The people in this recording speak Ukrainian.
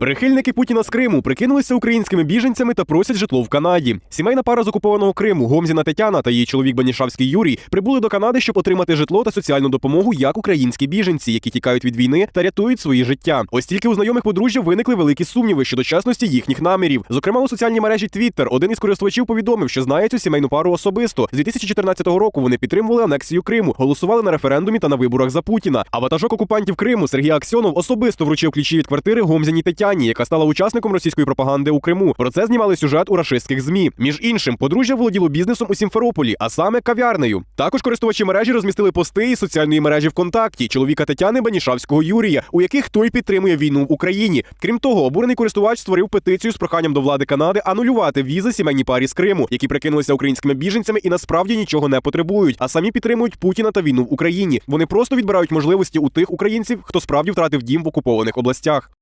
Прихильники Путіна з Криму прикинулися українськими біженцями та просять житло в Канаді. Сімейна пара з окупованого Криму Гомзіна Тетяна та її чоловік Банішавський Юрій прибули до Канади, щоб отримати житло та соціальну допомогу як українські біженці, які тікають від війни та рятують свої життя. Ось тільки у знайомих подружжя виникли великі сумніви щодо чесності їхніх намірів. Зокрема, у соціальній мережі Twitter один із користувачів повідомив, що знає цю сімейну пару особисто. З 2014 року вони підтримували анексію Криму, голосували на референдумі та на виборах за Путіна. А ватажок окупантів Криму Сергій Аксьонов особисто вручив ключі від квартири Гомзяній Тетяні, яка стала учасником російської пропаганди у Криму. Про це знімали сюжет у рашистських змі. Між іншим, подружжя володіло бізнесом у Сімферополі, а саме кав'ярнею. Також користувачі мережі розмістили пости із соціальної мережі ВКонтакті чоловіка Тетяни Банішавського Юрія, у яких той підтримує війну в Україні. Крім того, обурений користувач створив петицію з проханням до влади Канади анулювати візи сімейній парі з Криму, які прикинулися українськими біженцями і насправді нічого не потребують, а самі підтримують Путіна та війну в Україні. Вони просто відбирають можливості у тих українців, хто справді втратив дім в окупованих областях.